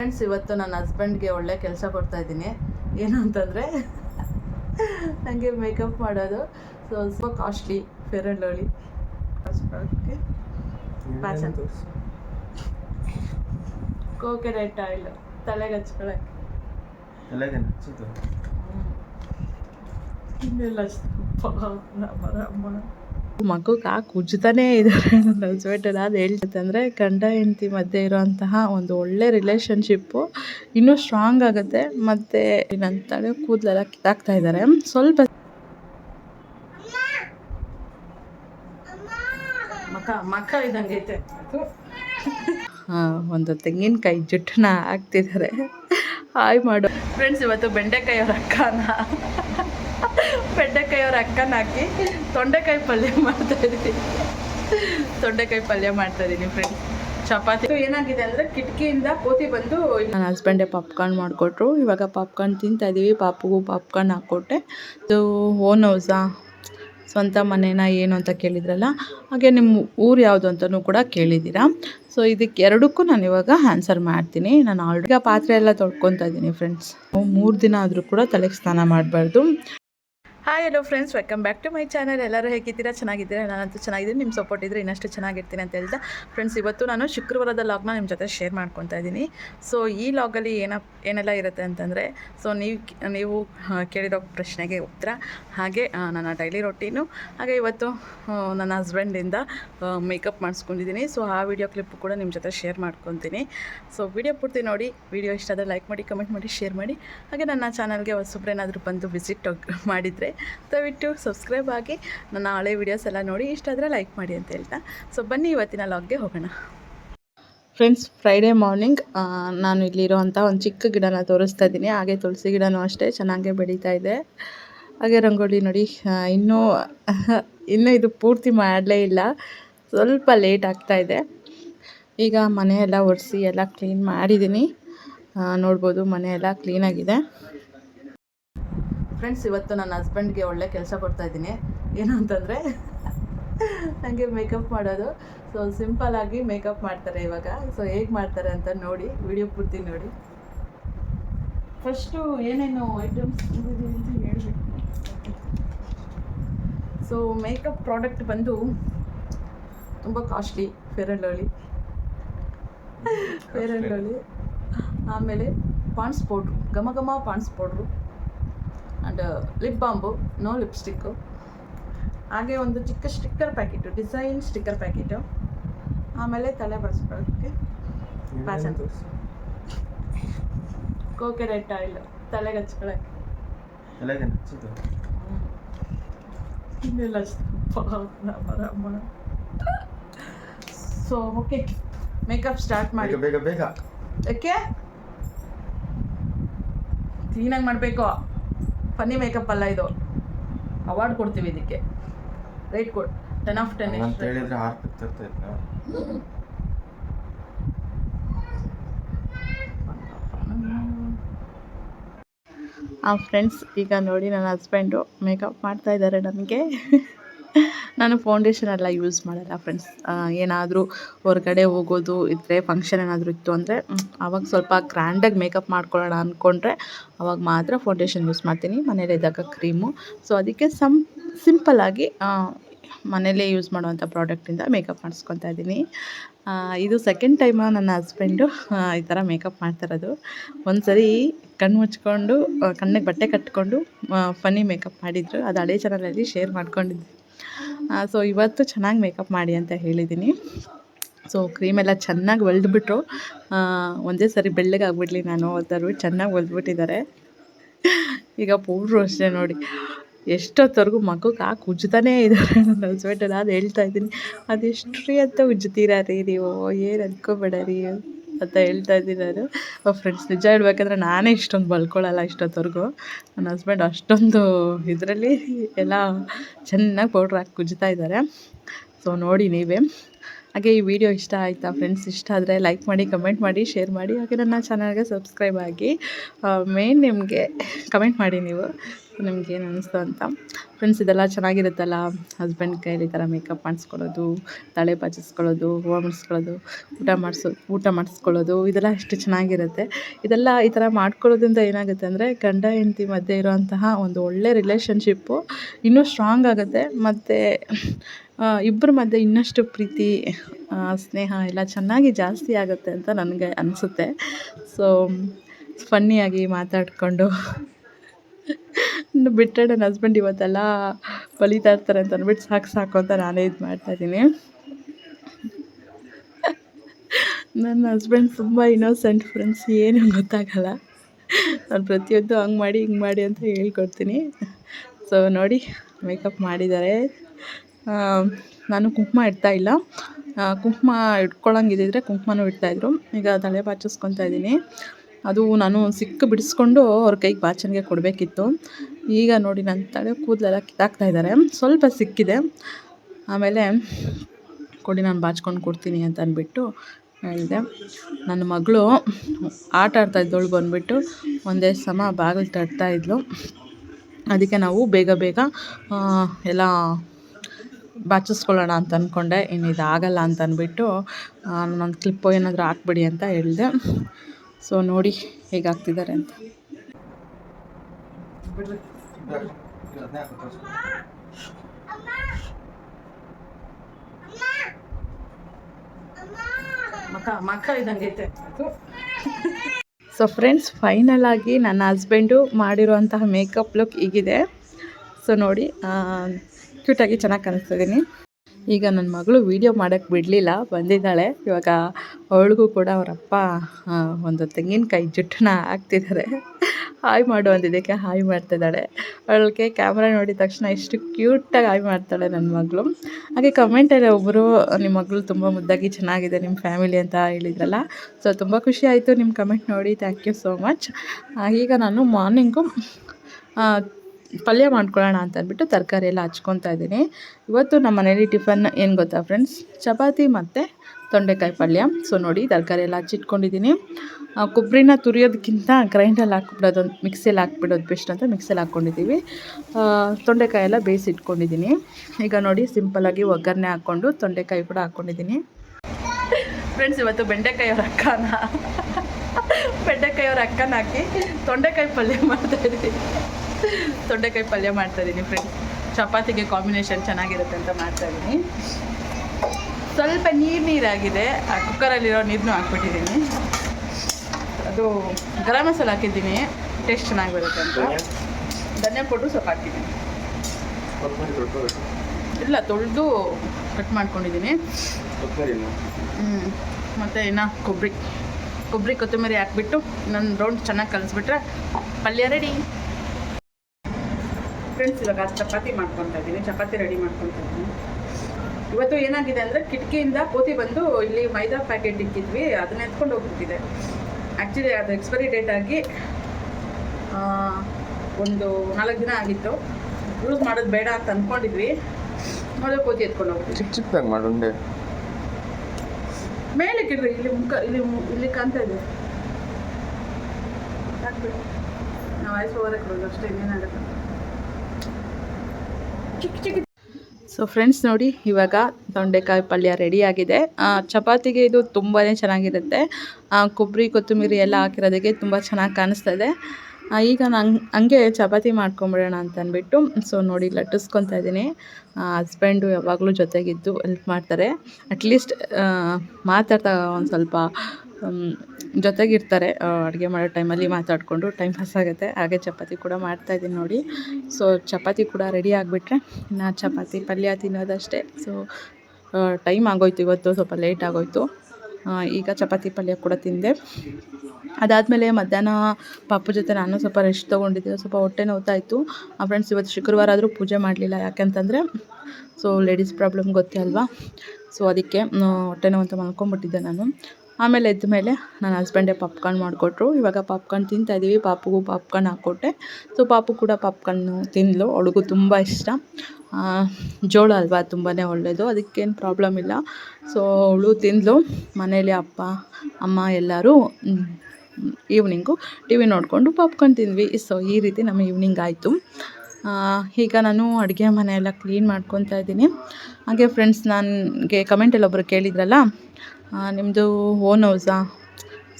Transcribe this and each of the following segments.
Friends ಇವತ್ತು ನನ್ನ ಹಸ್ಬೆಂಡ್ಗೆ ಒಳ್ಳೆ ಕೆಲಸ ಕೊಡ್ತಾ ಇದ್ದೀನಿ. ಏನು ಅಂತಂದರೆ ನನಗೆ ಮೇಕಪ್ ಮಾಡೋದು. ಸೊ ಸ್ವಲ್ಪ costly Fair and Lovely. Coconut oil ತಲೆಗೆ ಹಚ್ಕೊಳಕ್ಕೆ. ಇನ್ನೆಲ್ಲ ಅಷ್ಟು ಇನ್ನೆಲ್ಲ ಮಗುಗೆ ಹಾಕಿ ಉಜ್ತಾನೇ ಇದ್ದಾರೆ ನನ್ನ ಹಸ್ಬೆಂಡ್ ಅದು ಹೇಳ್ತಂದರೆ ಗಂಡ ಹೆಂಡತಿ ಮಧ್ಯೆ ಇರೋಂತಹ ಒಂದು ಒಳ್ಳೆ ರಿಲೇಷನ್ಶಿಪ್ಪು ಇನ್ನೂ ಸ್ಟ್ರಾಂಗ್ ಆಗುತ್ತೆ. ಮತ್ತೆ ನನ್ನ ತಲೆ ಕೂದಲೆಲ್ಲ ಕಿತ್ತಾಕ್ತಾ ಇದ್ದಾರೆ ಸ್ವಲ್ಪ ಮಕ ಐತೆ. ಒಂದು ತೆಂಗಿನಕಾಯಿ ಜುಟ್ಟನ್ನ ಹಾಕ್ತಿದ್ದಾರೆ ಹಾಯ್ ಮಾಡು. ಫ್ರೆಂಡ್ಸ್ ಇವತ್ತು ಬೆಂಡೆಕಾಯಿ ಅವರ ಅಕ್ಕನ. ಬೆಂಡೆಕಾಯಿ ಅವ್ರ ಅಕ್ಕನ ಹಾಕಿ ತೊಂಡೆಕಾಯಿ ಪಲ್ಯ ಮಾಡ್ತಾ ಇದ್ದೀನಿ. ತೊಂಡೆಕಾಯಿ ಪಲ್ಯ ಮಾಡ್ತಾ ಇದ್ದೀನಿ ಫ್ರೆಂಡ್ಸ್ ಚಪಾತಿ. ಏನಾಗಿದೆ ಅಂದರೆ ಕಿಟಕಿಯಿಂದ ಕೋತಿ ಬಂದು ನನ್ನ ಹಸ್ಬೆಂಡೇ ಪಾಪ್ಕಾರ್ನ್ ಮಾಡಿಕೊಟ್ರು. ಇವಾಗ ಪಾಪ್ಕಾರ್ನ್ ತಿಂತಾ ಇದ್ದೀವಿ ಪಾಪುಗೂ ಪಾಪ್ಕಾರ್ನ್ ಹಾಕ್ಕೊಟ್ಟೆ. ಇದು ಓನ್ ಹೌಸಾ ಸ್ವಂತ ಮನೇನ ಏನು ಅಂತ ಕೇಳಿದ್ರಲ್ಲ, ಹಾಗೆ ನಿಮ್ಮ ಊರು ಯಾವುದು ಅಂತಲೂ ಕೂಡ ಕೇಳಿದ್ದೀರಾ. ಸೊ ಇದಕ್ಕೆ ಎರಡಕ್ಕೂ ನಾನು ಇವಾಗ ಆನ್ಸರ್ ಮಾಡ್ತೀನಿ. ನಾನು ಆಲ್ರೆಡಿ ಪಾತ್ರೆ ಎಲ್ಲ ತೊಳ್ಕೊತಾ ಇದ್ದೀನಿ ಫ್ರೆಂಡ್ಸ್ ಮೂರು ದಿನ ಆದರೂ ಕೂಡ ತಲೆಗೆ ಸ್ನಾನ ಮಾಡಬಾರ್ದು. Hi hello friends welcome back to my channel ಎಲ್ಲರೂ ಹೇಗಿದ್ದೀರಾ? ಚೆನ್ನಾಗಿದ್ದೀರಾ? ನಾನಂತೂ ಚೆನ್ನಾಗಿದ್ದೀನಿ. ನಿಮ್ಮ ಸಪೋರ್ಟ್ ಇದ್ದರೆ ಇನ್ನಷ್ಟು ಚೆನ್ನಾಗಿರ್ತೀನಿ ಅಂತ ಹೇಳ್ತಾ. ಫ್ರೆಂಡ್ಸ್ ಇವತ್ತು ನಾನು ಶುಕ್ರವಾರದ ಲಾಗ್ನ ನಿಮ್ಮ ಜೊತೆ ಶೇರ್ ಮಾಡ್ಕೊತಾ ಇದ್ದೀನಿ. ಸೊ ಈ ಲಾಗಲ್ಲಿ ಏನ, ಏನೆಲ್ಲ ಇರುತ್ತೆ ಅಂತಂದರೆ ಸೊ ನೀವು ನೀವು ಕೇಳಿರೋ ಪ್ರಶ್ನೆಗೆ ಉತ್ತರ. ಹಾಗೆ ನನ್ನ ಡೈಲಿ ರೊಟೀನು ಹಾಗೆ ಇವತ್ತು ನನ್ನ ಹಸ್ಬೆಂಡಿಂದ ಮೇಕಪ್ ಮಾಡಿಸ್ಕೊಂಡಿದ್ದೀನಿ. ಸೊ ಆ ವಿಡಿಯೋ ಕ್ಲಿಪ್ಪು ಕೂಡ ನಿಮ್ಮ ಜೊತೆ ಶೇರ್ ಮಾಡ್ಕೊತೀನಿ. ಸೊ ವಿಡಿಯೋ ಪೂರ್ತಿ ನೋಡಿ. ವಿಡಿಯೋ ಇಷ್ಟ ಆದರೆ ಲೈಕ್ ಮಾಡಿ ಕಮೆಂಟ್ ಮಾಡಿ ಶೇರ್ ಮಾಡಿ. ಹಾಗೆ ನನ್ನ ಚಾನಲ್ಗೆ ಹೊಸಬ್ರೇನಾದರೂ ಬಂದು ವಿಸಿಟ್ ಮಾಡಿದರೆ ದಯವಿಟ್ಟು ಸಬ್ಸ್ಕ್ರೈಬ್ ಆಗಿ ನನ್ನ ಹಳೆ ವೀಡಿಯೋಸ್ ಎಲ್ಲ ನೋಡಿ, ಇಷ್ಟ ಆದರೆ ಲೈಕ್ ಮಾಡಿ ಅಂತ ಹೇಳ್ತಾ. ಸೊ ಬನ್ನಿ ಇವತ್ತಿನ ಲಾಗ್ಗೆ ಹೋಗೋಣ. ಫ್ರೆಂಡ್ಸ್ ಫ್ರೈಡೇ ಮಾರ್ನಿಂಗ್ ನಾನು ಇಲ್ಲಿರುವಂಥ ಒಂದು ಚಿಕ್ಕ ಗಿಡನ ತೋರಿಸ್ತಾ ಇದ್ದೀನಿ. ಹಾಗೆ ತುಳಸಿ ಗಿಡನೂ ಅಷ್ಟೇ, ಚೆನ್ನಾಗೇ ಬೆಳೀತಾ ಇದೆ. ಹಾಗೆ ರಂಗೋಲಿ ನೋಡಿ ಇನ್ನೂ ಇನ್ನೂ ಇದು ಪೂರ್ತಿ ಮಾಡಲೇ ಇಲ್ಲ. ಸ್ವಲ್ಪ ಲೇಟ್ ಆಗ್ತಾ ಇದೆ. ಈಗ ಮನೆಯೆಲ್ಲ ಒರೆಸಿ ಎಲ್ಲ ಕ್ಲೀನ್ ಮಾಡಿದ್ದೀನಿ. ನೋಡ್ಬೋದು ಮನೆಯೆಲ್ಲ ಕ್ಲೀನಾಗಿದೆ ಫ್ರೆಂಡ್ಸ್ ಇವತ್ತು ನನ್ನ ಹಸ್ಬೆಂಡ್ಗೆ ಒಳ್ಳೆ ಕೆಲಸ ಕೊಡ್ತಾ ಇದ್ದೀನಿ. ಏನು ಅಂತಂದರೆ ನನಗೆ ಮೇಕಪ್ ಮಾಡೋದು. ಸೊ ಸಿಂಪಲ್ಲಾಗಿ ಮೇಕಪ್ ಮಾಡ್ತಾರೆ ಇವಾಗ. ಸೊ ಹೇಗೆ ಮಾಡ್ತಾರೆ ಅಂತ ನೋಡಿ ವಿಡಿಯೋ ಪೂರ್ತಿ ನೋಡಿ. ಫಸ್ಟು ಏನೇನು ಐಟಮ್ಸ್ ಅಂತ ಹೇಳಬೇಕು. ಸೊ ಮೇಕಪ್ ಪ್ರಾಡಕ್ಟ್ ಬಂದು ತುಂಬ costly Fair and Lovely Fair and Lovely ಆಮೇಲೆ ಪಾಂಡ್ಸ್ ಪೌಡ್ರು ಘಮ ಘಮ ಪಾಂಡ್ಸ್ ಪೌಡ್ರು. ಆ್ಯಂಡ್ ಲಿಪ್ ಬಾಂಬು ನೋ ಲಿಪ್ಸ್ಟಿಕ್ಕು ಹಾಗೆ ಒಂದು ಚಿಕ್ಕ sticker packet design sticker packet ಆಮೇಲೆ ತಲೆ ಬಳಸ್ಕೊಳ್ಳೋದಕ್ಕೆ ಪ್ಯಾಚನ್ ಕೋಕೋನಟ್ ಆಯಿಲ್ ತಲೆಗೆ ಹಚ್ಕೊಳಕ್ಕೆ. ಇನ್ನೆಲ್ಲ ಸೊ ಓಕೆ ಮೇಕಪ್ ಸ್ಟಾರ್ಟ್ ಮಾಡಿ. ಬೇಗ ಬೇಗ ಯಾಕೆ? ಕ್ಲೀನಾಗಿ ಮಾಡಬೇಕು. ಫನ್ನಿ ಮೇಕಪ್ ಅಲ್ಲ ಇದು. ಅವಾರ್ಡ್ ಕೊಡ್ತೀವಿ ಇದಕ್ಕೆ. ರೈಟ್ ಕೊಡ್ ಟೆನ್ ಆಫ್ ಟೆನ್ ಅಂತ ಹೇಳಿದ್ರೆ ಹಾರ್ಪಿಕ್ ತರ್ತಾ ಆ ಫ್ರೆಂಡ್ಸ್ ಈಗ ನೋಡಿ ನನ್ನ ಹಸ್ಬೆಂಡು ಮೇಕಪ್ ಮಾಡ್ತಾ ಇದ್ದಾರೆ ನನಗೆ. ನಾನು ಫೌಂಡೇಶನ್ ಎಲ್ಲ ಯೂಸ್ ಮಾಡಲ್ಲ ಫ್ರೆಂಡ್ಸ್ ಏನಾದರೂ ಹೊರಗಡೆ ಹೋಗೋದು ಇದ್ದರೆ ಫಂಕ್ಷನ್ ಏನಾದರೂ ಇತ್ತು ಅಂದರೆ ಆವಾಗ ಸ್ವಲ್ಪ ಗ್ರ್ಯಾಂಡಾಗಿ ಮೇಕಪ್ ಮಾಡ್ಕೊಳ್ಳೋಣ ಅಂದ್ಕೊಂಡ್ರೆ ಅವಾಗ ಮಾತ್ರ ಫೌಂಡೇಶನ್ ಯೂಸ್ ಮಾಡ್ತೀನಿ. ಮನೇಲೆ ಇದ್ದಾಗ ಕ್ರೀಮು ಸೊ ಅದಕ್ಕೆ ಸಮ್ ಸಿಂಪಲ್ಲಾಗಿ ಮನೇಲೇ ಯೂಸ್ ಮಾಡುವಂಥ ಪ್ರಾಡಕ್ಟಿಂದ ಮೇಕಪ್ ಮಾಡಿಸ್ಕೊತಾ ಇದ್ದೀನಿ. ಇದು ಸೆಕೆಂಡ್ ಟೈಮು ನನ್ನ ಹಸ್ಬೆಂಡು ಈ ಥರ ಮೇಕಪ್ ಮಾಡ್ತಿರೋದು ಒಂದು ಸರಿ ಕಣ್ಣು ಮುಚ್ಕೊಂಡು ಕಣ್ಣಿಗೆ ಬಟ್ಟೆ ಕಟ್ಕೊಂಡು ಫನ್ನಿ ಮೇಕಪ್ ಮಾಡಿದರು. ಅದು ಹಳೆ ಚಾನಲಲ್ಲಿ ಶೇರ್ ಮಾಡ್ಕೊಂಡಿದ್ದೆ. ಸೊ ಇವತ್ತು ಚೆನ್ನಾಗಿ ಮೇಕಪ್ ಮಾಡಿ ಅಂತ ಹೇಳಿದ್ದೀನಿ ಸೊ ಕ್ರೀಮೆಲ್ಲ ಚೆನ್ನಾಗಿ ಹೊಲ್ದ್ಬಿಟ್ರು ಒಂದೇ ಸರಿ ಬೆಳ್ಳಗಾಗ್ಬಿಡ್ಲಿ ನಾನು ಅಂತಂದ್ಬಿಟ್ಟು ಚೆನ್ನಾಗಿ ಹೊಲ್ದ್ಬಿಟ್ಟಿದ್ದಾರೆ ಈಗ ಪೌಡ್ರು ಅಷ್ಟೇ ನೋಡಿ. ಎಷ್ಟೊತ್ತವರೆಗೂ ಮಗುಗೆ ಹಾಕಿ ಉಜ್ತಾನೇ ಇದ್ದಾರೆ. ನನ್ನ ಹಸ್ಬೆಂಡ್ ನಾನು ಹೇಳ್ತಾ ಇದ್ದೀನಿ. ಅದೆಷ್ಟು ರೀ ಅಂತ ಉಜ್ತೀರಾ ರೀ ನೀವು? ಏನು ಅನ್ಕೋಬೇಡ ರೀ? ಅಂತ ಹೇಳ್ತಾ ಇದ್ದೀನಿ ನಾನು ಫ್ರೆಂಡ್ಸ್ ನಿಜ ಹೇಳ್ಬೇಕಂದ್ರೆ ನಾನೇ ಇಷ್ಟೊಂದು ಬಳ್ಕೊಳ್ಳಲ್ಲ ಇಷ್ಟೊತ್ತವರೆಗೂ ನನ್ನ ಹಸ್ಬೆಂಡ್ ಅಷ್ಟೊಂದು ಇದರಲ್ಲಿ ಎಲ್ಲ ಚೆನ್ನಾಗಿ ಪೌಡ್ರ್ ಹಾಕಿ ಕುಜ್ತಾ ಇದ್ದಾರೆ. ಸೊ ನೋಡಿ ನೀವೇ. ಹಾಗೆ ಈ ವಿಡಿಯೋ ಇಷ್ಟ ಆಯಿತಾ ಫ್ರೆಂಡ್ಸ್ ಇಷ್ಟ ಆದರೆ ಲೈಕ್ ಮಾಡಿ ಕಮೆಂಟ್ ಮಾಡಿ ಶೇರ್ ಮಾಡಿ. ಹಾಗೆ ನನ್ನ ಚಾನಲ್ಗೆ ಸಬ್ಸ್ಕ್ರೈಬ್ ಆಗಿ ಮೇನ್ ನಿಮಗೆ ಕಮೆಂಟ್ ಮಾಡಿ ನೀವು. ನಿಮ್ಗೆ ಏನು ಅನ್ನಿಸ್ತು ಅಂತ. ಫ್ರೆಂಡ್ಸ್ ಇದೆಲ್ಲ ಚೆನ್ನಾಗಿರುತ್ತಲ್ಲ? ಹಸ್ಬೆಂಡ್ ಕೈಲಿ ಈ ಥರ ಮೇಕಪ್ ಮಾಡಿಸ್ಕೊಳ್ಳೋದು ತಲೆ ಬಾಚಿಸ್ಕೊಳ್ಳೋದು ಹೂವು ಮುಡಿಸ್ಕೊಳ್ಳೋದು, ಊಟ ಮಾಡಿಸೋ, ಊಟ ಮಾಡಿಸ್ಕೊಳ್ಳೋದು, ಇದೆಲ್ಲ ಎಷ್ಟು ಚೆನ್ನಾಗಿರುತ್ತೆ. ಇದೆಲ್ಲ ಈ ಥರ ಮಾಡ್ಕೊಳ್ಳೋದ್ರಿಂದ ಏನಾಗುತ್ತೆ ಅಂದರೆ, ಗಂಡ, ಹೆಂಡತಿ ಮಧ್ಯೆ ಇರೋಂತಹ ಒಂದು ಒಳ್ಳೆ ರಿಲೇಷನ್ಶಿಪ್ಪು ಇನ್ನೂ ಸ್ಟ್ರಾಂಗ್ ಆಗುತ್ತೆ. ಮತ್ತು ಇಬ್ಬರ ಮಧ್ಯೆ ಇನ್ನಷ್ಟು ಪ್ರೀತಿ ಸ್ನೇಹ ಎಲ್ಲ ಚೆನ್ನಾಗಿ ಜಾಸ್ತಿ ಆಗುತ್ತೆ ಅಂತ ನನಗೆ ಅನಿಸುತ್ತೆ. ಸೊ ಫನ್ನಿಯಾಗಿ ಮಾತಾಡಿಕೊಂಡು ಇನ್ನು ಬಿಟ್ಟರೆ ನನ್ನ ಹಸ್ಬೆಂಡ್ ಇವತ್ತೆಲ್ಲ ಬಲಿತಾ ಇರ್ತಾರೆ ಅಂತ ಅಂದ್ಬಿಟ್ಟು ಸಾಕು ಸಾಕು ಅಂತ ನಾನೇ ಇದು ಮಾಡ್ತಾಯಿದ್ದೀನಿ ನನ್ನ ಹಸ್ಬೆಂಡ್ ತುಂಬ ಇನ್ನೋಸೆಂಟ್ ಫ್ರೆಂಡ್ಸ್ ಏನು ಗೊತ್ತಾಗಲ್ಲ. ನಾನು ಪ್ರತಿಯೊಂದು ಹಂಗೆ ಮಾಡಿ ಹಿಂಗೆ ಮಾಡಿ ಅಂತ ಹೇಳ್ಕೊಡ್ತೀನಿ. ಸೊ ನೋಡಿ ಮೇಕಪ್ ಮಾಡಿದ್ದಾರೆ. ನಾನು ಕುಂಕುಮ ಇಡ್ತಾ ಇಲ್ಲ. ಆ, ಕುಂಕುಮ ಇಟ್ಕೊಳ್ಳೋಂಗಿದ್ದಿದ್ರೆ ಕುಂಕುಮನೂ ಇಡ್ತಾಯಿದ್ರು ಈಗ ತಲೆ ಬಾಚಿಸ್ಕೊತಾ ಇದ್ದೀನಿ. ಅದು ನಾನು ಸಿಕ್ಕ ಬಿಡಿಸ್ಕೊಂಡು ಅವ್ರ ಕೈಗೆ ಬಾಚಣಿಗೆ ಕೊಡಬೇಕಿತ್ತು. ಈಗ ನೋಡಿ ನನ್ನ ತಲೆ ಕೂದಲೆಲ್ಲ ಕಿತ್ತಾಕ್ತಾ ಇದ್ದಾರೆ. ಸ್ವಲ್ಪ ಸಿಕ್ಕಿದೆ. ಆಮೇಲೆ ಕೊಡಿ ನಾನು ಬಾಚ್ಕೊಂಡು ಕೊಡ್ತೀನಿ ಅಂತ ಅಂದ್ಬಿಟ್ಟು ಹೇಳಿದೆ. ನನ್ನ ಮಗಳು ಆಟ ಆಡ್ತಾ ಇದ್ದವಳು ಬಂದುಬಿಟ್ಟು ಒಂದೇ ಸಮ ಬಾಗಿಲು ತಟ್ತಾ ಇದ್ಲು. ಅದಕ್ಕೆ ನಾವು ಬೇಗ ಬೇಗ ಎಲ್ಲ ಬಾಚಿಸ್ಕೊಳ್ಳೋಣ ಅಂತ ಅಂದ್ಕೊಂಡೆ ಇನ್ನು ಇದು ಆಗಲ್ಲ ಅಂತ ಅಂದ್ಬಿಟ್ಟು ನಾನು ಕ್ಲಿಪ್ಪು ಏನಾದರೂ ಹಾಕ್ಬಿಡಿ ಅಂತ ಹೇಳಿದೆ. ಸೊ ನೋಡಿ ಹೇಗಾಗ್ತಿದ್ದಾರೆ ಅಂತ. ಸೊ ಫ್ರೆಂಡ್ಸ್ ಫೈನಲ್ ಆಗಿ ನನ್ನ ಹಸ್ಬೆಂಡು ಮಾಡಿರುವಂತಹ ಮೇಕಪ್ ಲುಕ್ ಹೀಗಿದೆ. ಸೊ ನೋಡಿ ಕ್ಯೂಟಾಗಿ ಚೆನ್ನಾಗಿ ಕಾಣಿಸ್ತಿದ್ದೀನಿ ಈಗ ನನ್ನ ಮಗಳು ವೀಡಿಯೋ ಮಾಡೋಕ್ಕೆ ಬಿಡಲಿಲ್ಲ, ಬಂದಿದ್ದಾಳೆ. ಇವಾಗ ಅವಳಿಗೂ ಕೂಡ ಅವರಪ್ಪ ಒಂದು ತೆಂಗಿನಕಾಯಿ ಜುಟ್ಟನ್ನ ಹಾಕ್ತಿದ್ದಾರೆ ಹಾಯ್ ಮಾಡು ಅಂದಿದ್ದಕ್ಕೆ ಹಾಯ್ ಮಾಡ್ತಿದ್ದಾಳೆ. ಅವಳಿಗೆ ಕ್ಯಾಮ್ರಾ ನೋಡಿದ ತಕ್ಷಣ ಎಷ್ಟು ಕ್ಯೂಟಾಗಿ ಹಾಯ್ ಮಾಡ್ತಾಳೆ ನನ್ನ ಮಗಳು. ಹಾಗೆ ಕಮೆಂಟಲ್ಲಿ ಒಬ್ಬರು ನಿಮ್ಮ ಮಗಳು ತುಂಬ ಮುದ್ದಾಗಿ ಚೆನ್ನಾಗಿದೆ ನಿಮ್ಮ ಫ್ಯಾಮಿಲಿ ಅಂತ ಹೇಳಿದ್ರಲ್ಲ. ಸೊ ತುಂಬ ಖುಷಿ ಆಯಿತು ನಿಮ್ಮ ಕಮೆಂಟ್ ನೋಡಿ. ಥ್ಯಾಂಕ್ ಯು ಸೋ ಮಚ್ ಈಗ ನಾನು ಮಾರ್ನಿಂಗು ಪಲ್ಯ ಮಾಡ್ಕೊಳ್ಳೋಣ ಅಂತ ಅಂದ್ಬಿಟ್ಟು ತರಕಾರಿ ಎಲ್ಲ ಹಚ್ಕೊತಾ ಇದ್ದೀನಿ. ಇವತ್ತು ನಮ್ಮ ಮನೇಲಿ ಟಿಫನ್ ಏನು ಗೊತ್ತಾ ಫ್ರೆಂಡ್ಸ್ ಚಪಾತಿ ಮತ್ತು ತೊಂಡೆಕಾಯಿ ಪಲ್ಯ. ಸೊ ನೋಡಿ ತರಕಾರಿ ಎಲ್ಲ ಹಚ್ಚಿಟ್ಕೊಂಡಿದ್ದೀನಿ. ಕೊಬ್ಬರಿನ ತುರಿಯೋದಕ್ಕಿಂತ ಗ್ರೈಂಡಲ್ಲಿ ಹಾಕ್ಬಿಡೋದು ಮಿಕ್ಸಿಯಲ್ಲಿ ಹಾಕ್ಬಿಡೋದು ಬೆಸ್ಟ್ ಅಂತ ಮಿಕ್ಸಿಯಲ್ಲಿ ಹಾಕ್ಕೊಂಡಿದ್ದೀವಿ. ತೊಂಡೆಕಾಯಿ ಎಲ್ಲ ಬೇಯಿಸಿ ಇಟ್ಕೊಂಡಿದ್ದೀನಿ ಈಗ ನೋಡಿ ಸಿಂಪಲ್ಲಾಗಿ ಒಗ್ಗರಣೆ ಹಾಕ್ಕೊಂಡು ತೊಂಡೆಕಾಯಿ ಕೂಡ ಹಾಕ್ಕೊಂಡಿದ್ದೀನಿ. ಫ್ರೆಂಡ್ಸ್ ಇವತ್ತು ಬೆಂಡೆಕಾಯಿ ಅವ್ರ ಅಕ್ಕನ, ಬೆಂಡೆಕಾಯಿ ಅವ್ರ ಅಕ್ಕನ ಹಾಕಿ ತೊಂಡೆಕಾಯಿ ಪಲ್ಯ ಮಾಡ್ತಾಯಿದ್ದೀನಿ ತೊಂಡೆಕಾಯಿ ಪಲ್ಯ ಮಾಡ್ತಾ ಇದ್ದೀನಿ ಫ್ರೆಂಡ್ಸ್ ಚಪಾತಿಗೆ ಕಾಂಬಿನೇಷನ್ ಚೆನ್ನಾಗಿರುತ್ತೆ ಅಂತ ಮಾಡ್ತಾ ಇದ್ದೀನಿ ಸ್ವಲ್ಪ ನೀರು ನೀರಾಗಿದೆ. ಆ ಕುಕ್ಕರಲ್ಲಿರೋ ನೀರನ್ನೂ ಹಾಕ್ಬಿಟ್ಟಿದ್ದೀನಿ ಅದು ಗರಂ ಮಸಾಲ ಹಾಕಿದ್ದೀನಿ. ಟೇಸ್ಟ್ ಚೆನ್ನಾಗಿ ಬರುತ್ತೆ ಅಂತ. ಧನಿಯಾ. ಪೌಡ್ರು ಸ್ವಲ್ಪ ಹಾಕಿದ್ದೀನಿ. ಇಲ್ಲ ತೊಳೆದು ಕಟ್ ಮಾಡ್ಕೊಂಡಿದ್ದೀನಿ ಹ್ಞೂ ಮತ್ತು ಇನ್ನು ಕೊಬ್ಬರಿ ಕೊಬ್ಬರಿ ಕೊತ್ತಂಬರಿ ಹಾಕ್ಬಿಟ್ಟು ನನ್ನ ರೌಂಡ್ ಚೆನ್ನಾಗಿ ಕಲಿಸ್ಬಿಟ್ರೆ ಪಲ್ಯ ರೆಡಿ ಫ್ರೆಂಡ್ಸ್ ಇವಾಗ ಚಪಾತಿ ಮಾಡ್ಕೊತಾ ಇದ್ದೀನಿ ಚಪಾತಿ ರೆಡಿ ಮಾಡ್ಕೊತಾ ಇದ್ದೀನಿ. ಇವತ್ತು ಏನಾಗಿದೆ ಅಂದರೆ ಕಿಟಕಿಯಿಂದ ಕೋತಿ ಬಂದು ಇಲ್ಲಿ ಮೈದಾ ಪ್ಯಾಕೆಟ್ ಇಕ್ಕಿದ್ವಿ ಅದನ್ನ ಎತ್ಕೊಂಡು ಹೋಗ್ಬಿಟ್ಟಿದೆ. ಆ್ಯಕ್ಚುಲಿ ಅದು ಎಕ್ಸ್ಪೈರಿ ಡೇಟ್ ಆಗಿ ಒಂದು ನಾಲ್ಕು ದಿನ ಆಗಿತ್ತು. ಯೂಸ್ ಮಾಡೋದು ಬೇಡ ಅಂತ ಅಂದ್ಕೊಂಡಿದ್ವಿ ಅದು ಕೋತಿ ಎತ್ಕೊಂಡು ಹೋಗ್ಬಿಟ್ಟು ಚಿಕ್ಕ ಚಿಕ್ಕದಾಗಿ ಮೇಲೆ ಕಿಡ್ರಿ ಇಲ್ಲಿ ಮುಖ ಇಲ್ಲಿ ಇಲ್ಲಿ ಕಾಣ್ತಾ ಇದೆ. ನಾವು ಐಸ್ ಓವರ್ ಕೊಡೋದು ಅಷ್ಟೇ ಇನ್ನೇನಾಗುತ್ತೆ ಸೊ ಫ್ರೆಂಡ್ಸ್ ನೋಡಿ, ಇವಾಗ ತೊಂಡೆಕಾಯಿ ಪಲ್ಯ ರೆಡಿಯಾಗಿದೆ ಚಪಾತಿಗೆ ಇದು ತುಂಬಾ ಚೆನ್ನಾಗಿರುತ್ತೆ. ಕೊಬ್ಬರಿ ಕೊತ್ತಂಬರಿ ಎಲ್ಲ ಹಾಕಿರೋದಕ್ಕೆ ತುಂಬ ಚೆನ್ನಾಗಿ ಕಾಣಿಸ್ತದೆ. ಈಗ ನಾನು ಹಂಗೆ ಚಪಾತಿ ಮಾಡ್ಕೊಂಬಿಡೋಣ ಅಂತಂದ್ಬಿಟ್ಟು ಸೊ ನೋಡಿ, ಲಟ್ಟಿಸ್ಕೊತಾ ಇದ್ದೀನಿ. ಹಸ್ಬೆಂಡು ಯಾವಾಗಲೂ ಜೊತೆಗಿದ್ದು ಹೆಲ್ಪ್ ಮಾಡ್ತಾರೆ. ಅಟ್ಲೀಸ್ಟ್ ಮಾತಾಡ್ತಾ ಒಂದು ಸ್ವಲ್ಪ ಜೊತೆಗಿರ್ತಾರೆ. ಅಡುಗೆ ಮಾಡೋ ಟೈಮಲ್ಲಿ ಮಾತಾಡಿಕೊಂಡು ಟೈಮ್ ಪಾಸ್ ಆಗುತ್ತೆ. ಹಾಗೆ ಚಪಾತಿ ಕೂಡ ಮಾಡ್ತಾಯಿದ್ದೀನಿ ನೋಡಿ. ಸೊ ಚಪಾತಿ ಕೂಡ ರೆಡಿ ಆಗಿಬಿಟ್ರೆ ಇನ್ನು ಚಪಾತಿ ಪಲ್ಯ ತಿನ್ನೋದಷ್ಟೇ. ಸೊ ಟೈಮ್ ಆಗೋಯ್ತು ಇವತ್ತು, ಸ್ವಲ್ಪ ಲೇಟ್ ಆಗೋಯ್ತು. ಈಗ ಚಪಾತಿ ಪಲ್ಯ ಕೂಡ ತಿಂದೆ. ಅದಾದಮೇಲೆ ಮಧ್ಯಾಹ್ನ ಪಾಪು ಜೊತೆ ನಾನು ಸ್ವಲ್ಪ ರೆಸ್ಟ್ ತೊಗೊಂಡಿದ್ದೆ. ಸ್ವಲ್ಪ ಹೊಟ್ಟೆ ನೋವ್ತಾ ಇತ್ತು. ಆ ಫ್ರೆಂಡ್ಸ್ ಇವತ್ತು ಶುಕ್ರವಾರ ಆದರೂ ಪೂಜೆ ಮಾಡಲಿಲ್ಲ. ಯಾಕೆಂತಂದರೆ ಸೊ ಲೇಡೀಸ್ ಪ್ರಾಬ್ಲಮ್ ಗೊತ್ತೇ ಅಲ್ವಾ? ಸೊ ಅದಕ್ಕೆ ಹೊಟ್ಟೆ ನೋವು ಅಂತ ಮಲ್ಕೊಂಬಿಟ್ಟಿದ್ದೆ ನಾನು. ಆಮೇಲೆ ಎದ್ದ ಮೇಲೆ ನನ್ನ ಹಸ್ಬೆಂಡೇ ಪಾಪ್ಕಾರ್ನ್ ಮಾಡಿಕೊಟ್ರು. ಇವಾಗ ಪಾಪ್ಕಾರ್ನ್ ತಿಂತಾಯಿದ್ದೀವಿ ಪಾಪುಗೂ ಪಾಪ್ಕಾರ್ನ್ ಹಾಕ್ಕೊಟ್ಟೆ. ಸೊ ಪಾಪು ಕೂಡ ಪಾಪ್ಕಾರ್ನು ತಿಂದಳು ಅವ್ಳಿಗೂ ತುಂಬ ಇಷ್ಟ. ಜೋಳ ಅಲ್ವಾ ತುಂಬಾ ಒಳ್ಳೆಯದು ಅದಕ್ಕೇನು ಪ್ರಾಬ್ಲಮ್ ಇಲ್ಲ. ಸೊ ಅವಳು ತಿಂದಳು ಮನೇಲಿ ಅಪ್ಪ, ಅಮ್ಮ ಎಲ್ಲರೂ ಈವ್ನಿಂಗು ಟಿ ವಿ ನೋಡಿಕೊಂಡು ಪಾಪ್ಕಾರ್ನ್ ತಿಂದ್ವಿ. ಸೊ ಈ ರೀತಿ ನಮ್ಮ ಈವ್ನಿಂಗ್ ಆಯಿತು. ಈಗ ನಾನು ಅಡುಗೆ ಮನೆಯೆಲ್ಲ ಕ್ಲೀನ್ ಮಾಡ್ಕೊತಾ ಇದ್ದೀನಿ. ಹಾಗೆ ಫ್ರೆಂಡ್ಸ್ ನನಗೆ ಕಮೆಂಟಲ್ಲಿ ಒಬ್ಬರು ಕೇಳಿದ್ರಲ್ಲ ನಿಮ್ಮದು ಓನ್ ಹೌಸಾ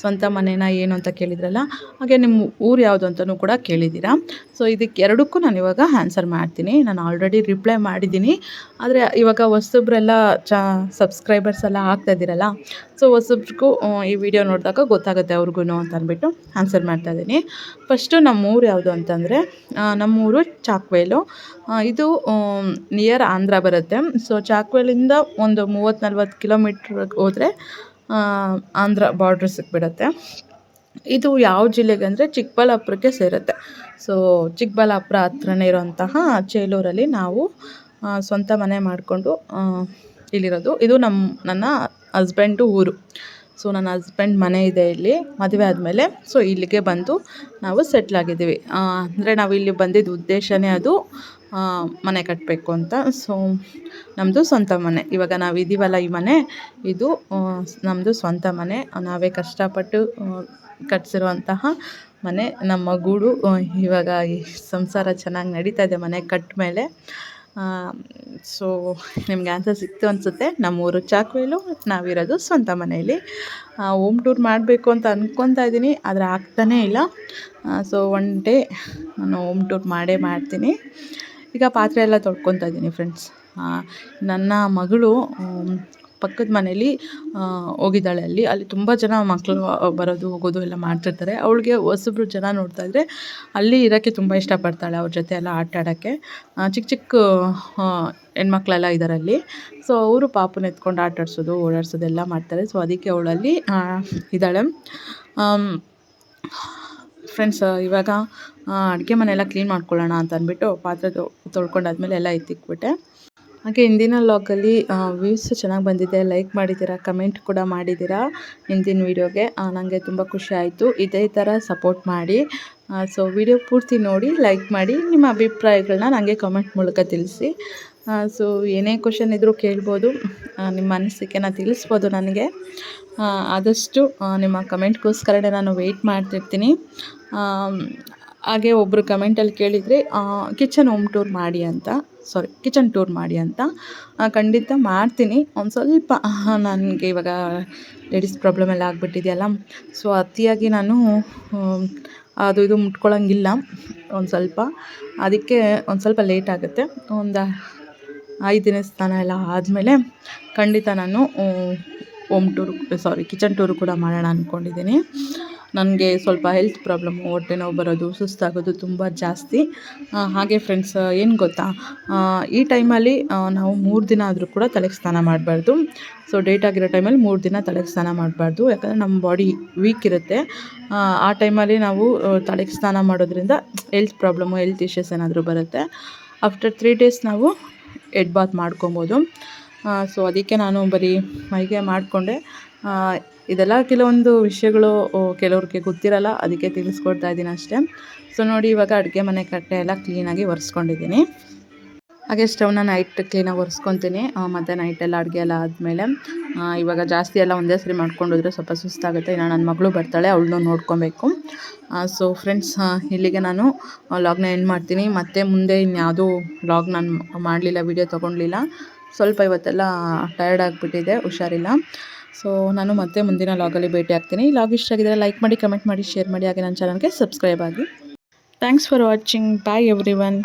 ಸ್ವಂತ ಮನೇನ ಏನು ಅಂತ ಕೇಳಿದ್ರಲ್ಲ, ಹಾಗೆ ನಿಮ್ಮ ಊರು ಯಾವುದು ಅಂತಲೂ ಕೂಡ ಕೇಳಿದ್ದೀರಾ. ಸೊ ಇದಕ್ಕೆ ಎರಡಕ್ಕೂ ನಾನು ಇವಾಗ ಆನ್ಸರ್ ಮಾಡ್ತೀನಿ. ನಾನು ಆಲ್ರೆಡಿ ರಿಪ್ಲೈ ಮಾಡಿದ್ದೀನಿ. ಆದರೆ ಇವಾಗ ಹೊಸಬ್ರೆಲ್ಲ ಚ ಸಬ್ಸ್ಕ್ರೈಬರ್ಸ್ ಎಲ್ಲ ಆಗ್ತಾ ಇದ್ದೀರಲ್ಲ ಸೊ ಹೊಸಬ್ರಿಗೂ ಈ ವಿಡಿಯೋ ನೋಡಿದಾಗ ಗೊತ್ತಾಗುತ್ತೆ ಅವ್ರಿಗೂ ಅಂತ ಅಂದ್ಬಿಟ್ಟು ಆನ್ಸರ್ ಮಾಡ್ತಾ ಇದ್ದೀನಿ. ಫಸ್ಟು ನಮ್ಮ ಊರು ಯಾವುದು ಅಂತಂದರೆ ನಮ್ಮೂರು ಚಾಕ್ವೇಲು. ಇದು ನಿಯರ್ ಆಂಧ್ರ ಬರುತ್ತೆ. ಸೊ ಚಾಕ್ವೇಲಿಂದ ಒಂದು ಮೂವತ್ತು ನಲ್ವತ್ತು ಕಿಲೋಮೀಟ್ರ್ಗೆ ಹೋದರೆ ಆಂಧ್ರ ಬಾರ್ಡ್ರ್ ಬಿಡುತ್ತೆ. ಇದು ಯಾವ ಜಿಲ್ಲೆಗೆ ಅಂದರೆ ಚಿಕ್ಕಬಳ್ಳಾಪುರಕ್ಕೆ ಸೇರುತ್ತೆ. ಸೊ ಚಿಕ್ಕಬಳ್ಳಾಪುರ ಹತ್ರನೇ ಇರೋಂತಹ ಚೇಲೂರಲ್ಲಿ ನಾವು ಸ್ವಂತ ಮನೆ ಮಾಡಿಕೊಂಡು ಇಲ್ಲಿರೋದು. ಇದು ನಮ್ಮ ನನ್ನ ಹಸ್ಬೆಂಡು ಊರು. ಸೊ ನನ್ನ ಹಸ್ಬೆಂಡ್ ಮನೆ ಇದೆ ಇಲ್ಲಿ, ಮದುವೆ ಆದಮೇಲೆ. ಸೊ ಇಲ್ಲಿಗೆ ಬಂದು ನಾವು ಸೆಟ್ಲ್ ಆಗಿದ್ದೀವಿ. ಅಂದರೆ ನಾವು ಇಲ್ಲಿ ಬಂದಿದ್ದ ಉದ್ದೇಶನೇ ಅದು. ಮನೆ ಕಟ್ಟಬೇಕು ಅಂತ. ಸೊ ನಮ್ಮದು ಸ್ವಂತ ಮನೆ. ಇವಾಗ ನಾವು ಇದ್ದೀವಲ್ಲ ಈ ಮನೆ. ಇದು ನಮ್ಮದು ಸ್ವಂತ ಮನೆ. ನಾವೇ ಕಷ್ಟಪಟ್ಟು ಕಟ್ಸಿರುವಂತಹ ಮನೆ. ನಮ್ಮ ಗೂಡು ಇವಾಗ ಈ ಸಂಸಾರ ಚೆನ್ನಾಗಿ ನಡೀತಾ ಇದೆ ಮನೆ ಕಟ್ಟ ಮೇಲೆ. ಸೊ ನಿಮ್ಗೆ ಆನ್ಸರ್ ಸಿಕ್ತು ಅನಿಸುತ್ತೆ. ನಮ್ಮೂರು ಚಾಕ್ವೇಲು, ನಾವಿರೋದು ಸ್ವಂತ ಮನೆಯಲ್ಲಿ. ಹೋಮ್ ಟೂರ್ ಮಾಡಬೇಕು ಅಂತ ಅಂದ್ಕೊತಾ ಇದ್ದೀನಿ ಆದರೆ ಆಗ್ತಾನೇ ಇಲ್ಲ. ಸೊ ಒನ್ ಡೇ ನಾನು ಹೋಮ್ ಟೂರ್ ಮಾಡೇ ಮಾಡ್ತೀನಿ. ಈಗ ಪಾತ್ರೆ ಎಲ್ಲ ತೊಳ್ಕೊತಾ ಇದ್ದೀನಿ ಫ್ರೆಂಡ್ಸ್ ನನ್ನ ಮಗಳು ಪಕ್ಕದ ಮನೇಲಿ ಹೋಗಿದ್ದಾಳೆ ಅಲ್ಲಿ. ಅಲ್ಲಿ ತುಂಬ ಜನ ಮಕ್ಕಳು ಬರೋದು, ಹೋಗೋದು ಎಲ್ಲ ಮಾಡ್ತಿರ್ತಾರೆ. ಅವಳಿಗೆ ಹೊಸಬ್ರು ಜನ ನೋಡ್ತಾ ಇದ್ದರೆ ಅಲ್ಲಿ ಇರೋಕ್ಕೆ ತುಂಬ ಇಷ್ಟಪಡ್ತಾಳೆ ಅವ್ರ ಜೊತೆ ಎಲ್ಲ ಆಟ ಆಡೋಕ್ಕೆ. ಚಿಕ್ಕ ಚಿಕ್ಕ ಹೆಣ್ಮಕ್ಳೆಲ್ಲ ಇದ್ದಾರೆ ಸೊ ಅವರು ಪಾಪನ ಎತ್ಕೊಂಡು ಆಟ ಆಡಿಸೋದು, ಓಡಾಡ್ಸೋದು ಎಲ್ಲ ಮಾಡ್ತಾರೆ. ಸೊ ಅದಕ್ಕೆ ಅವಳಲ್ಲಿ ಇದ್ದಾಳೆ. ಫ್ರೆಂಡ್ಸ್ ಇವಾಗ ಅಡುಗೆ ಮನೆಯೆಲ್ಲ ಕ್ಲೀನ್ ಮಾಡ್ಕೊಳ್ಳೋಣ ಅಂತ ಅಂದ್ಬಿಟ್ಟು ಪಾತ್ರೆ ತೊಳ್ಕೊಂಡಾದ್ಮೇಲೆ ಎಲ್ಲ ಎತ್ತಿಕ್ಬಿಟ್ಟೆ ಹಾಗೆ ಹಿಂದಿನ ಲಾಗಲ್ಲಿ ವ್ಯೂಸ್ ಚೆನ್ನಾಗಿ ಬಂದಿದೆ ಲೈಕ್ ಮಾಡಿದ್ದೀರಾ ಕಮೆಂಟ್ ಕೂಡ ಮಾಡಿದ್ದೀರಾ ಹಿಂದಿನ ವೀಡಿಯೋಗೆ ನನಗೆ ತುಂಬ ಖುಷಿ ಆಯಿತು. ಇದೇ ಥರ ಸಪೋರ್ಟ್ ಮಾಡಿ. ಸೊ ವಿಡಿಯೋ ಪೂರ್ತಿ ನೋಡಿ ಲೈಕ್ ಮಾಡಿ, ನಿಮ್ಮ ಅಭಿಪ್ರಾಯಗಳನ್ನ ನನಗೆ ಕಮೆಂಟ್ ಮೂಲಕ ತಿಳಿಸಿ. ಸೊ ಏನೇ ಕ್ವಶನ್ ಇದ್ದರೂ ಕೇಳ್ಬೋದು. ನಿಮ್ಮ ನಾನು ತಿಳಿಸ್ಬೋದು ನನಗೆ. ಆದಷ್ಟು ನಿಮ್ಮ ಕಮೆಂಟ್ಗೋಸ್ಕರನೇ ನಾನು ವೆಯ್ಟ್ ಮಾಡ್ತಿರ್ತೀನಿ. ಹಾಗೆ ಒಬ್ಬರು ಕಮೆಂಟಲ್ಲಿ ಕೇಳಿದರೆ ಕಿಚನ್ ಹೋಮ್ ಟೂರ್ ಮಾಡಿ ಅಂತ ಸಾರಿ ಕಿಚನ್ ಟೂರ್ ಮಾಡಿ ಅಂತ ಖಂಡಿತ ಮಾಡ್ತೀನಿ. ಒಂದು ಸ್ವಲ್ಪ ನನಗೆ ಇವಾಗ ಲೇಡೀಸ್ ಪ್ರಾಬ್ಲಮ್ ಎಲ್ಲ ಆಗಿಬಿಟ್ಟಿದೆಯಲ್ಲ ಸೊ ಅತಿಯಾಗಿ ನಾನು ಅದು ಇದು ಮುಟ್ಕೊಳ್ಳೋಂಗಿಲ್ಲ ಒಂದು ಸ್ವಲ್ಪ, ಅದಕ್ಕೆ ಒಂದು ಸ್ವಲ್ಪ ಲೇಟ್ ಆಗುತ್ತೆ. ಒಂದು ಐದು ದಿನ ಸ್ನಾನ ಎಲ್ಲ ಆದಮೇಲೆ ಖಂಡಿತ ನಾನು, home tour sorry kitchen tour ಕೂಡ ಮಾಡೋಣ ಅಂದ್ಕೊಂಡಿದ್ದೀನಿ ನನಗೆ ಸ್ವಲ್ಪ ಹೆಲ್ತ್ ಪ್ರಾಬ್ಲಮ್ಮು ಹೊಟ್ಟೆ ನೋವು ಬರೋದು ಸುಸ್ತಾಗೋದು ತುಂಬ ಜಾಸ್ತಿ. ಹಾಗೆ ಫ್ರೆಂಡ್ಸ್ ಏನು ಗೊತ್ತಾ? ಈ ಟೈಮಲ್ಲಿ ನಾವು ಮೂರು ದಿನ ಆದರೂ ಕೂಡ ತಲೆಗೆ ಸ್ನಾನ ಮಾಡಬಾರ್ದು. ಸೊ ಡೇಟ್ ಆಗಿರೋ ಟೈಮಲ್ಲಿ ಮೂರು ದಿನ ತಲೆಗೆ ಸ್ನಾನ ಮಾಡಬಾರ್ದು. ಯಾಕಂದರೆ ನಮ್ಮ ಬಾಡಿ ವೀಕ್ ಇರುತ್ತೆ. ಆ, ಟೈಮಲ್ಲಿ ನಾವು ತಲೆಗೆ ಸ್ನಾನ ಮಾಡೋದ್ರಿಂದ ಹೆಲ್ತ್ ಪ್ರಾಬ್ಲಮ್ಮು ಹೆಲ್ತ್ ಇಶ್ಯೂಸ್ ಏನಾದರೂ ಬರುತ್ತೆ. ಆಫ್ಟರ್ ತ್ರೀ ಡೇಸ್ ನಾವು ಎಡ್ ಬಾತ್ ಮಾಡ್ಕೊಬೋದು. ಸೊ ಅದಕ್ಕೆ ನಾನು ಬರೀ ಮೈಗೆ ಮಾಡಿಕೊಂಡೆ. ಇದೆಲ್ಲ ಕೆಲವೊಂದು ವಿಷಯಗಳು ಕೆಲವ್ರಿಗೆ ಗೊತ್ತಿರಲ್ಲ, ಅದಕ್ಕೆ ತಿಳಿಸ್ಕೊಡ್ತಾ ಇದ್ದೀನಿ ಅಷ್ಟೇ. ಸೊ ನೋಡಿ, ಇವಾಗ ಅಡುಗೆ ಮನೆ ಕಟ್ಟೆ ಎಲ್ಲ ಕ್ಲೀನಾಗಿ ಒರೆಸ್ಕೊಂಡಿದ್ದೀನಿ. ಹಾಗೆ ಸ್ಟವ್ನ ನೈಟ್ ಕ್ಲೀನಾಗಿ ಒರೆಸ್ಕೊತೀನಿ. ಮತ್ತು ನೈಟೆಲ್ಲ ಅಡುಗೆ ಎಲ್ಲ ಆದಮೇಲೆ ಇವಾಗ ಜಾಸ್ತಿ ಎಲ್ಲ ಒಂದೇ ಸರಿ ಮಾಡ್ಕೊಂಡಿದ್ರೆ ಸ್ವಲ್ಪ ಸುಸ್ತಾಗುತ್ತೆ. ಇನ್ನು ನನ್ನ ಮಗಳು ಬರ್ತಾಳೆ, ಅವಳನ್ನೂ ನೋಡ್ಕೊಬೇಕು. ಸೊ ಫ್ರೆಂಡ್ಸ್ ಇಲ್ಲಿಗೆ ನಾನು ಲಾಗ್ನ ಎಂಡ್ ಮಾಡ್ತೀನಿ. ಮತ್ತು ಮುಂದೆ ಇನ್ಯಾವುದೂ ಲಾಗ್ ನಾನು ಮಾಡಲಿಲ್ಲ ವೀಡಿಯೋ ತೊಗೊಳ್ಲಿಲ್ಲ ಸ್ವಲ್ಪ ಇವತ್ತೆಲ್ಲ ಟಯರ್ಡ್ ಆಗಿಬಿಟ್ಟಿದೆ, ಹುಷಾರಿಲ್ಲ. ಸೊ ನಾನು ಮತ್ತೆ ಮುಂದಿನ ಲಾಗಲ್ಲಿ ಭೇಟಿ ಆಗ್ತೀನಿ. ಲಾಗ್ ಇಷ್ಟ ಆಗಿದ್ರೆ ಲೈಕ್ ಮಾಡಿ ಕಮೆಂಟ್ ಮಾಡಿ ಶೇರ್ ಮಾಡಿ, ಹಾಗೆ ನನ್ನ ಚಾನಲ್ಗೆ ಸಬ್ಸ್ಕ್ರೈಬ್ ಆಗಿ. Thanks for watching bye everyone